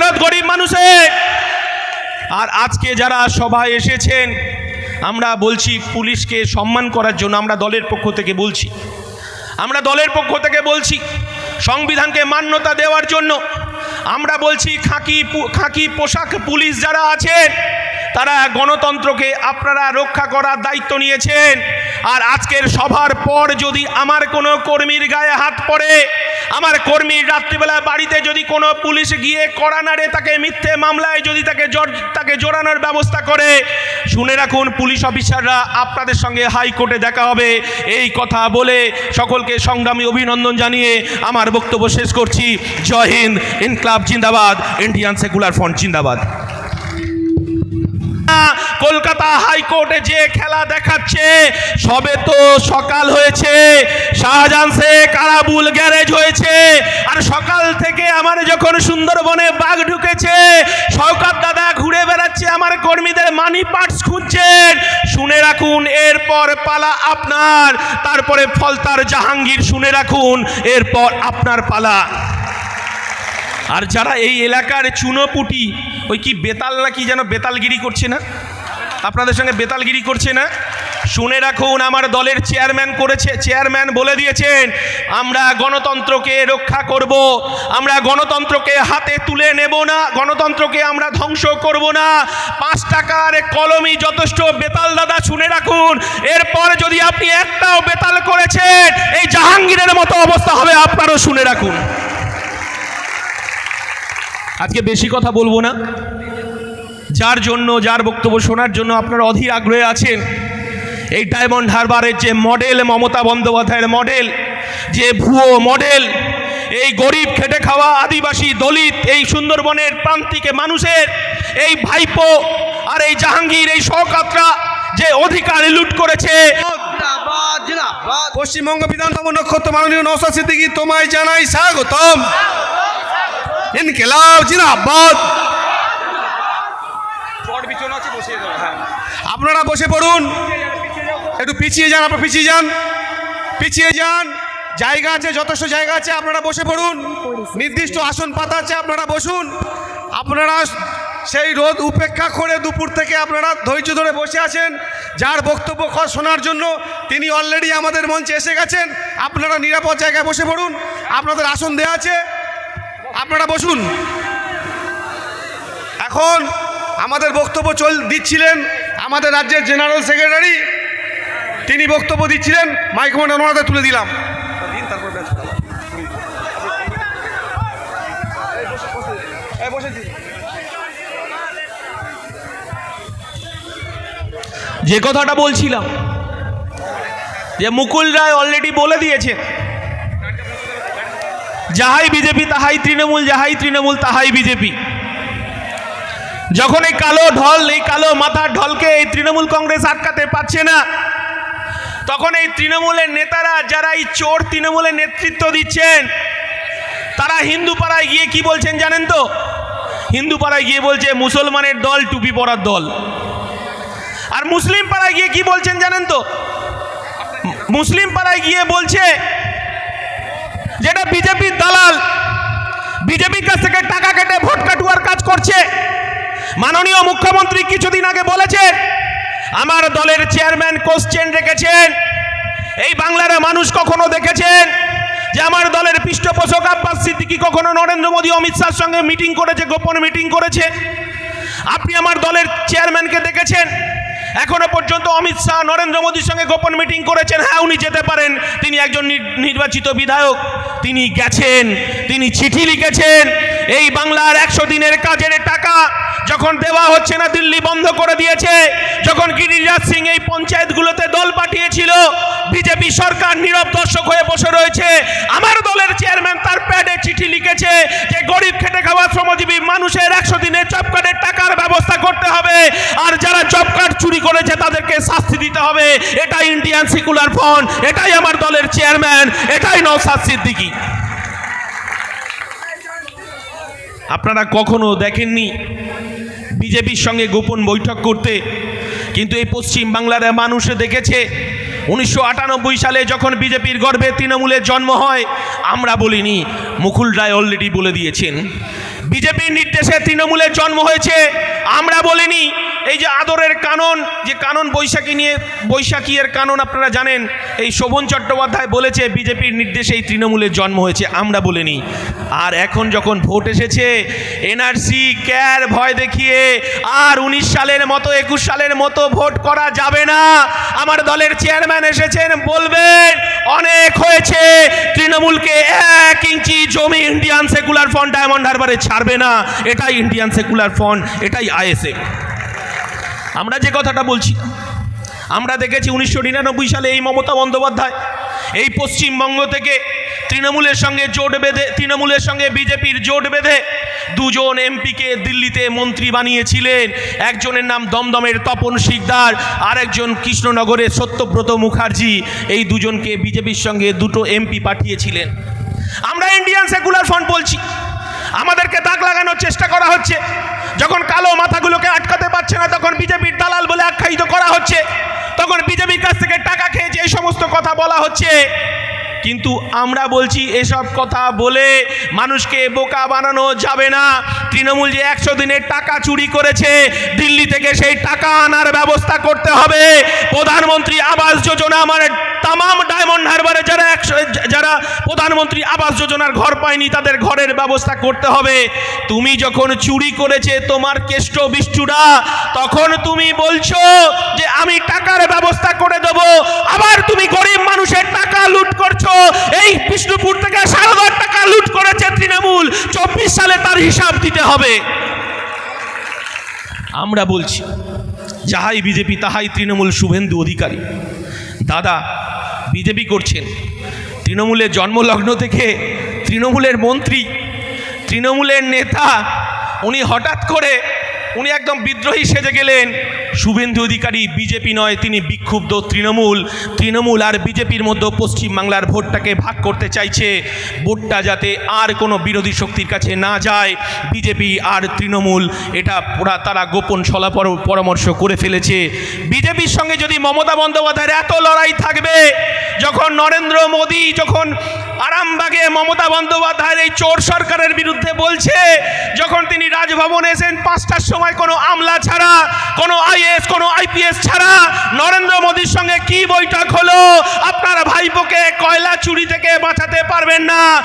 ফেরত গরিব মানুষের। আর আজকে যারা সবাই এসেছেন, আমরা বলছি পুলিশকে সম্মান করার জন্য আমরা দলের পক্ষ থেকে বলছি। আমরা দলের পক্ষ থেকে বলছি সংবিধানকে মান্যতা দেওয়ার জন্য। আমরা বলছি খাকি খাকি পোশাক পুলিশ যারা আছেন, তারা গণতন্ত্রকে আপনারা রক্ষা করার দায়িত্ব নিয়েছেন। আর আজকের সভার পর যদি আমার কোনো কর্মীর গায়ে হাত পড়ে, আমার কর্মীর রাত্রিবেলা বাড়িতে যদি কোনো পুলিশ গিয়ে কড়া নাড়ে, তাকে মিথ্যে মামলায় যদি তাকে তাকে জোরানোর ব্যবস্থা করে, শুনে রাখুন পুলিশ অফিসাররা আপনাদের সঙ্গে হাইকোর্টে দেখা হবে। এই কথা বলে সকলকে সংগ্রামী অভিনন্দন জানিয়ে আমার বক্তব্য শেষ করছি। জয় হিন্দ, ইনক্লাব জিন্দাবাদ, ইন্ডিয়ান সেকুলার ফ্রন্ট জিন্দাবাদ। কলকাতা হাইকোর্টে যে খেলা দেখাচ্ছে, সবে তো সকাল হয়েছে। শাহজাহান শেখ আরাবুল গ্যারেজ হয়েছে। আর সকাল থেকে আমার যখন সুন্দরবনে বাঘ ঢুকেছে, শওকাত দাদা ঘুরে বেড়াচ্ছে, আমার কর্মীদের মানি পার্টস খুঁজছেন। শুনে রাখুন, এরপর পালা আপনার, তারপরে ফলতার জাহাঙ্গীর শুনে রাখুন, এরপর আপনার পালা। আর যারা এই এলাকার চুনোপুটি ওই কি বেতাল না কি যেন বেতালগিরি করছে না? আপনাদের সঙ্গে বেতালগিরি করছে না? শুনে রাখুন, আমার দলের চেয়ারম্যান করেছে, চেয়ারম্যান বলে দিয়েছেন, আমরা গণতন্ত্রকে রক্ষা করব, আমরা গণতন্ত্রকে হাতে তুলে নেব না, গণতন্ত্রকে আমরা ধ্বংস করব না। পাঁচ টাকার কলমই যথেষ্ট, বেতাল দাদা, শুনে রাখুন। এরপর যদি আপনি একটাও বেতাল করেছেন, এই জাহাঙ্গীরের মতো অবস্থা হবে, আপনারও শুনে রাখুন। আজকে বেশি কথা বলব না। যার জন্য যার বক্তব্য শোনার জন্য আপনারা অধীর আগ্রহে আছেন এই ডায়মন্ড হারবারের যে মডেল মমতা বন্দ্যোপাধ্যায়ের মডেল যে ভুয়ো মডেল এই গরিব খেটে খাওয়া আদিবাসী দলিত এই সুন্দরবনের প্রান্তিকে মানুষের এই ভাইপো আর এই জাহাঙ্গীর এই শওকাতরা যে অধিকার লুট করেছে। পশ্চিমবঙ্গ বিধানসভা নক্ষত্র মাননীয় নৌসাদ সিদ্দিকী তোমায় জানাই স্বাগতম। ইনকেলাব জিন্দাবাদ আপনারা বসে পড়ুন। একটু পিছিয়ে যান আপনারা পিছিয়ে যান। পিছিয়ে যান। জায়গা আছে যথেষ্ট জায়গা আছে আপনারা বসে পড়ুন। নির্দিষ্ট আসন পাতা আছে আপনারা বসুন। আপনারা সেই রোদ উপেক্ষা করে দুপুর থেকে আপনারা ধৈর্য ধরে বসে আছেন। যার বক্তব্য শোনার জন্য তিনি অলরেডি আমাদের মঞ্চে এসে গেছেন। আপনারা নিরাপদ জায়গায় বসে পড়ুন। আপনাদের আসন দেওয়া আছে। আপনারা বসুন। এখন আমাদের বক্তব্য চল দিচ্ছিলেন আমাদের রাজ্যের জেনারেল সেক্রেটারি। তিনি বক্তব্য দিচ্ছিলেন মাইক্রোফোন ওনাদের তুলে দিলাম। যে কথাটা বলছিলাম, যে মুকুল রায় অলরেডি বলে দিয়েছে যাহাই বিজেপি, তাহাই তৃণমূল, যাহাই তৃণমূল, তাহাই বিজেপি। যখন এই কালো ঢল, এই কালো মাথার ঢলকে এই তৃণমূল কংগ্রেস আটকাতে পারছে না, তখন এই তৃণমূলের নেতারা যারা এই চোর তৃণমূলের নেতৃত্ব দিচ্ছেন, তারা হিন্দু পাড়ায় গিয়ে কি বলছেন জানেন তো? হিন্দু পাড়ায় গিয়ে বলছে, মুসলমানের দল টুপি পরার দল। আর মুসলিম পাড়ায় গিয়ে কি বলছেন জানেন তো? মুসলিম পাড়ায় গিয়ে বলছে যেটা বিজেপির দালাল, বিজেপির কাছ থেকে টাকা কেটে ভোট কাটুয়ার কাজ করছে। মাননীয় মুখ্যমন্ত্রী কিছুদিন আগে বলেছেন, আমার দলের চেয়ারম্যান কোশ্চেন রেখেছেন, এই বাংলার মানুষ কখনো দেখেছেন যে আমার দলের পৃষ্ঠপোষক আব্বাস সিদ্দিকি কখনো নরেন্দ্র মোদী, অমিত শাহর সঙ্গে মিটিং করেছে, গোপন মিটিং করেছে। আপনি আমার দলের চেয়ারম্যানকে দেখেছেন? এখনও পর্যন্ত অমিত শাহ, নরেন্দ্র মোদীর সঙ্গে গোপন মিটিং করেছেন। হ্যাঁ উনি যেতে পারেন। তিনি একজন নির- নির্বাচিত বিধায়ক। তিনি গেছেন। তিনি চিঠি লিখেছেন। এই বাংলার একশো দিনের কাজের টাকা যখন দেওয়া হচ্ছে না, দিল্লি বন্ধ করে দিয়েছে। যখন গিরিরাজ সিং এই পঞ্চায়েতগুলোতে দল পাঠিয়েছিল, বিজেপি সরকার নীরব দর্শক হয়ে বসে রয়েছে। আমার দলের চেয়ারম্যান তার প্যাডে চিঠি লিখেছে যে, গরিব খেটে খাওয়া শ্রমজীবী মানুষের একশো দিনের কার্ডের টাকার ব্যবস্থা করতে হবে আর যারা জব কার্ড চুরি করেছে তাদেরকে শাস্তি দিতে হবে। এটাই ইন্ডিয়ান সিকুলার ফ্রন্ট এটাই আমার দলের চেয়ারম্যান এটাই নৌসাদ সিদ্দিকী। আপনারা কখনো দেখেননি বিজেপির সঙ্গে গোপন বৈঠক করতে? কিন্তু এই পশ্চিম বাংলার মানুষ দেখেছে, উনিশশো আটানব্বই সালে যখন বিজেপির গর্ভে তৃণমূলের জন্ম হয়, আমরা বলিনি, মুকুল রায় অলরেডি বলে দিয়েছেন। বিজেপির নির্দেশে তৃণমূলের জন্ম হয়েছে আমরা বলিনি, এই যে আদরের কানন, যে কানন বৈশাখী নিয়ে বৈশাখীর কানন আপনারা জানেন, এই শোভন চট্টোপাধ্যায় বলেছে, বিজেপির নির্দেশে এই তৃণমূলের জন্ম হয়েছে, আমরা বলিনি। আর এখন যখন ভোট এসেছে, এনআরসি ক্যার ভয় দেখিয়ে, আর উনিশ সালের মতো, একুশ সালের মতো ভোট করা যাবে না, আমার দলের চেয়ারম্যান এসেছেন, বলবেন, অনেক হয়েছে, তৃণমূলকে এক ইঞ্চি জমি ইন্ডিয়ান সেকুলার ফ্রন্ট ডায়মন্ড হারবারে ছাড়বে না, এটাই ইন্ডিয়ান সেকুলার ফ্রন্ট এটাই আইএসএফ। আমরা যে কথাটা বলছি, আমরা দেখেছি উনিশশো নিরানব্বই সালে এই মমতা বন্দ্যোপাধ্যায় এই পশ্চিমবঙ্গ থেকে তৃণমূলের সঙ্গে জোট বেঁধে, তৃণমূলের সঙ্গে বিজেপির জোট বেঁধে দুজন এমপিকে দিল্লিতে মন্ত্রী বানিয়েছিলেন। একজনের নাম দমদমের তপন শিকদার, আরেকজন কৃষ্ণনগরের সত্যব্রত মুখার্জি। এই দুজনকে বিজেপির সঙ্গে দুটো এমপি পাঠিয়েছিলেন। আমরা ইন্ডিয়ান সেকুলার ফ্রন্ট বলছি, আমাদেরকে দাগ লাগানোর চেষ্টা হচ্ছে, যখন কালো মাথাগুলোকে আটকাতে পারছে না, তখন বিজেপির দালাল বলে আখ্যায়িত করা হচ্ছে। তখন বিজেপির কাছ থেকে টাকা খেয়েছে এই সমস্ত কথা বলা হচ্ছে, কিন্তু আমরা বলছি এসব কথা বলে মানুষকে বোকা বানানো যাবে না। তৃণমূল যে একশো দিনের টাকা চুরি করেছে, দিল্লি থেকে সেই টাকা আনার ব্যবস্থা করতে হবে। প্রধানমন্ত্রী আবাস যোজনা মানে তামাম ডায়মন্ড হারবারে যারা একশো যারা প্রধানমন্ত্রী আবাস যোজনার ঘর পায়নি, তাদের ঘরের ব্যবস্থা করতে হবে। তুমি যখন চুরি করেছে তোমার কেষ্ট বিষ্টুরা তখন তুমি বলছো যে, আমি টাকার ব্যবস্থা করে দেব। আবার তুমি গরিব মানুষের টাকা লুট করছ। এই বিষ্ণুপুর থেকে সারদার টাকা লুট করেছে তৃণমূল। চব্বিশ সালে তার হিসাব দিতে হবে। আমরা বলছি, যাহাই বিজেপি, তাহাই তৃণমূল শুভেন্দু অধিকারী। দাদা বিজেপি করছেন। তৃণমূলের জন্মলগ্ন থেকে তৃণমূলের মন্ত্রী, তৃণমূলের নেতা, উনি হঠাৎ করে, উনি একদম বিদ্রোহী সেজে গেলেন। শুভেন্দু অধিকারী, বিজেপি নয়, তিনি বিক্ষুব্ধ তৃণমূল। তৃণমূল আর বিজেপির মধ্যে পশ্চিমবাংলার ভোটটাকে ভাগ করতে চাইছে। ভোটটা যাতে আর কোনো বিরোধী শক্তির কাছে না যায়, বিজেপি আর তৃণমূল, এটা পুরা তারা গোপন পর- পরামর্শ করে ফেলেছে। বিজেপির সঙ্গে যদি মমতা বন্দ্যোপাধ্যায়ের এত লড়াই থাকবে, যখন নরেন্দ্র মোদী যখন আরামবাগে মমতা বন্দ্যোপাধ্যায়ের এই চোর সরকারের বিরুদ্ধে বলছে, যখন তিনি রাজভবনে এসেন পাঁচটার সময় কোনো আমলা ছাড়া, কোনো আইএস কোনো আইপিএস ছাড়া নরেন্দ্র মোদীর সঙ্গে কি বৈঠক হলো? আপনারা ভাইপোকে কয়লা চুরি থেকে বাঁচাতে পারবেন না।